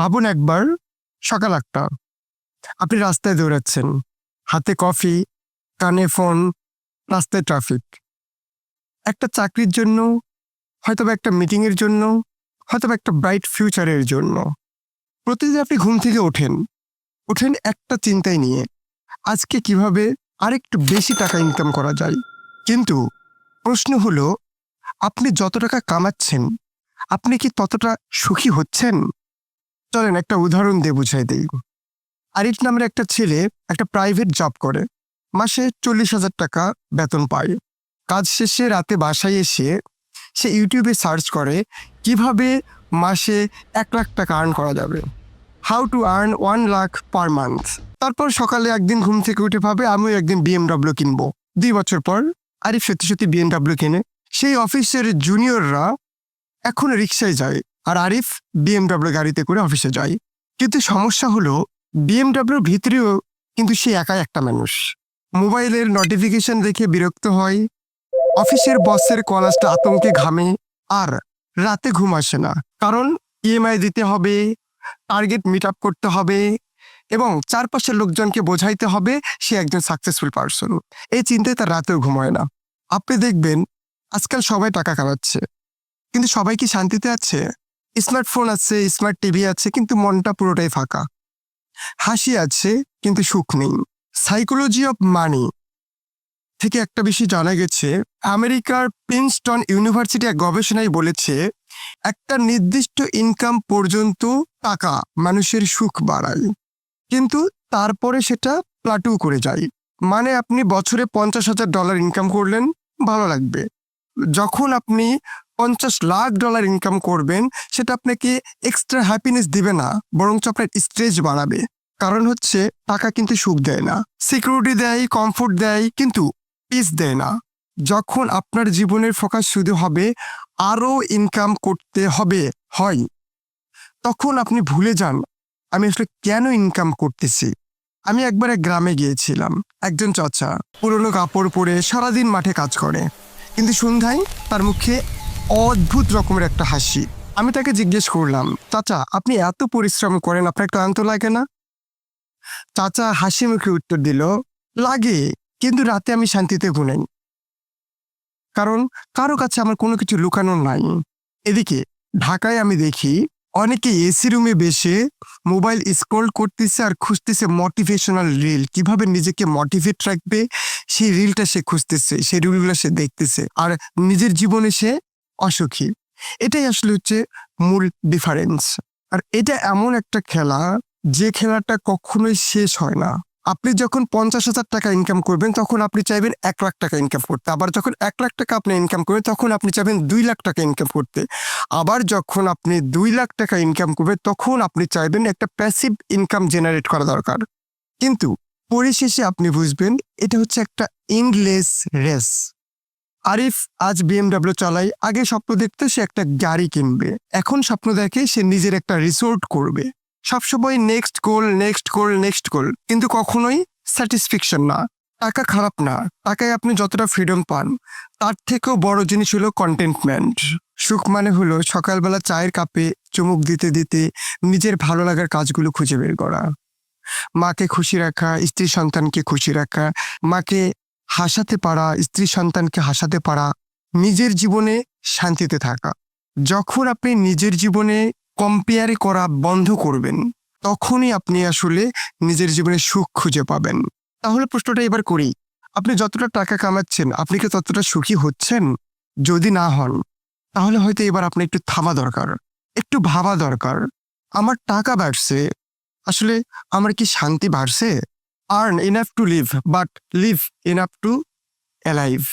ভাবুন একবার, সকাল আটটা। আপনি রাস্তায় দৌড়াচ্ছেন। হাতে কফি, কানে ফোন, রাস্তায় ট্রাফিক। একটা চাকরির জন্য হয়তো বা একটা মিটিংয়ের জন্য হয়তো বা একটা ব্রাইট ফিউচারের জন্য। প্রতিদিন আপনি ঘুম থেকে ওঠেন। ওঠেন একটা চিন্তাই নিয়ে, আজকে কীভাবে আরেকটু বেশি টাকা ইনকাম করা যায়? কিন্তু প্রশ্ন হলো, আপনি যত টাকা কামাচ্ছেন, আপনি কি ততটা সুখী হচ্ছেন? চলেন একটা উদাহরণ দিয়ে বুঝাই দেই। আরিফ নামের একটা ছেলে একটা প্রাইভেট জব করে। মাসে চল্লিশ হাজার টাকা বেতন পায়। কাজ শেষে রাতে বাসায় এসে সে ইউটিউবে সার্চ করে কীভাবে মাসে এক লাখ টাকা আর্ন করা যাবে। How to earn one lakh per month তারপর সকালে একদিন ঘুম থেকে উঠে ভাবে, আমিও একদিন বিএমডাব্লিউ কিনবো। দুই বছর পর আরিফ সত্যি সত্যি বিএমডাব্লিউ কিনে। সেই অফিসের জুনিয়ররা এখন রিক্সায় যায়। আর আরিফ বিএমডাব্লিউ গাড়িতে করে অফিসে যায়। কিন্তু সমস্যা হলো বিএমডাব্লিউর ভিতরেও কিন্তু সে একাই একটা মানুষ। মোবাইলের নোটিফিকেশন দেখে বিরক্ত হয়। অফিসের বসের কলাসটা আতঙ্কে ঘামে আর রাতে ঘুম আসে না। কারণ ইএমআই দিতে হবে টার্গেট মিট আপ করতে হবে এবং চারপাশের লোকজনকে বোঝাইতে হবে সে একজন সাকসেসফুল পার্সন এই চিন্তায় তার রাতেও ঘুমায় না। আপনি দেখবেন, আজকাল সবাই টাকা কামাচ্ছে। কিন্তু সবাই কি শান্তিতে আছে? স্মার্টফোন আছে, স্মার্ট টিভি আছে, কিন্তু মনটা পুরোটাই ফাঁকা। হাসি আছে, কিন্তু সুখ নেই। সাইকোলজি অফ মানি থেকে একটা বিষয় জানা গেছে, আমেরিকার প্রিন্সটন ইউনিভার্সিটি এক গবেষণায় বলেছে, একটা নির্দিষ্ট ইনকাম পর্যন্ত টাকা মানুষের সুখ বাড়ায়, কিন্তু তারপরে সেটা প্লাটু করে যায়। মানে আপনি বছরে পঞ্চাশ হাজার ডলার ইনকাম করলেন, ভালো লাগবে। যখন আপনি পঞ্চাশ লাখ ডলার ইনকাম করবেন, সেটা আপনাকে এক্সট্রা হ্যাপিনেস দিবে না, বরঞ্চ আপনার স্ট্রেস বাড়াবে। কারণ হচ্ছে, টাকা কিন্তু সুখ দেয় না। সিকিউরিটি দেয় কমফোর্ট দেয়, কিন্তু পিস দেয় না। যখন আপনার জীবনের ফোকাস শুধু হবে, আরও ইনকাম করতে হবে, হয়। তখন আপনি ভুলে যান, আমি আসলে কেন ইনকাম করতেছি? আমি একবার এক গ্রামে গিয়েছিলাম, একজন চাচা। পুরনো কাপড় পরে সারাদিন মাঠে কাজ করে। কিন্তু সন্ধ্যায় তার মুখে অদ্ভুত রকমের একটা হাসি। আমি তাকে জিজ্ঞেস করলাম, চাচা, আপনি এত পরিশ্রম করেন, আপনার ক্লান্ত লাগে না? চাচা হাসি মুখে উত্তর দিল, লাগে, কিন্তু রাতে আমি শান্তিতে ঘুমাই। কারণ কারও কাছে আমার কোনো কিছু লুকানো নাই। এদিকে, ঢাকায় আমি দেখি, অনেকে এসি রুমে বসে মোবাইল স্ক্রল করতেছে আর খুঁজতেছে মোটিভেশনাল রিল। কীভাবে নিজেকে মোটিভেট রাখবে? সেই রিলটা সে খুঁজতেছে, সেই রিলগুলো সে দেখতেছে। আর নিজের জীবনে সে অসুখী। এটাই আসলে হচ্ছে মূল ডিফারেন্স আর এটা এমন একটা খেলা, যে খেলাটা কখনোই শেষ হয় না। আপনি যখন পঞ্চাশ হাজার টাকা ইনকাম করবেন, তখন আপনি চাইবেন এক লাখ টাকা ইনকাম করতে। আবার যখন এক লাখ টাকা আপনি ইনকাম করবেন, তখন আপনি চাইবেন দুই লাখ টাকা ইনকাম করতে। আবার যখন আপনি দুই লাখ টাকা ইনকাম করবেন, তখন আপনি চাইবেন একটা প্যাসিভ ইনকাম জেনারেট করা দরকার। কিন্তু পরিশেষে আপনি বুঝবেন, এটা হচ্ছে একটা ইনলেস রেস আরিফ আজ বিএমডাব্লিউ চালাই আগে স্বপ্ন দেখতে সে একটা গাড়ি কিনবে। এখন স্বপ্ন দেখে সে নিজের একটা রিসোর্ট করবে। সবসময় next goal next goal next goal কিন্তু কখনোই স্যাটিসফ্যাকশন না। টাকা খারাপ না। টাকায় আপনি যতটা ফ্রিডম পান, তার থেকেও বড় জিনিস হলো কন্টেন্টমেন্ট সুখ মানে হলো সকালবেলা চায়ের কাপে চুমুক দিতে দিতে নিজের ভালো লাগার কাজগুলো খুঁজে বের করা। মাকে খুশি রাখা, স্ত্রী সন্তানকে খুশি রাখা, মাকে হাসাতে পারা, স্ত্রী সন্তানকে হাসাতে পারা, নিজের জীবনে শান্তিতে থাকা। যখন আপনি নিজের জীবনে কম্পেয়ার করা বন্ধ করবেন, তখনই আপনি আসলে নিজের জীবনে সুখ খুঁজে পাবেন। তাহলে প্রশ্নটা এবার করি, আপনি যতটা টাকা কামাচ্ছেন, আপনি কি ততটা সুখী হচ্ছেন? যদি না হন, তাহলে হয়তো এবার আপনি একটু থামা দরকার, একটু ভাবা দরকার। আমার টাকা বাড়ছে, আসলে আমার কি শান্তি বাড়ছে? earn enough to live, but live enough to alive.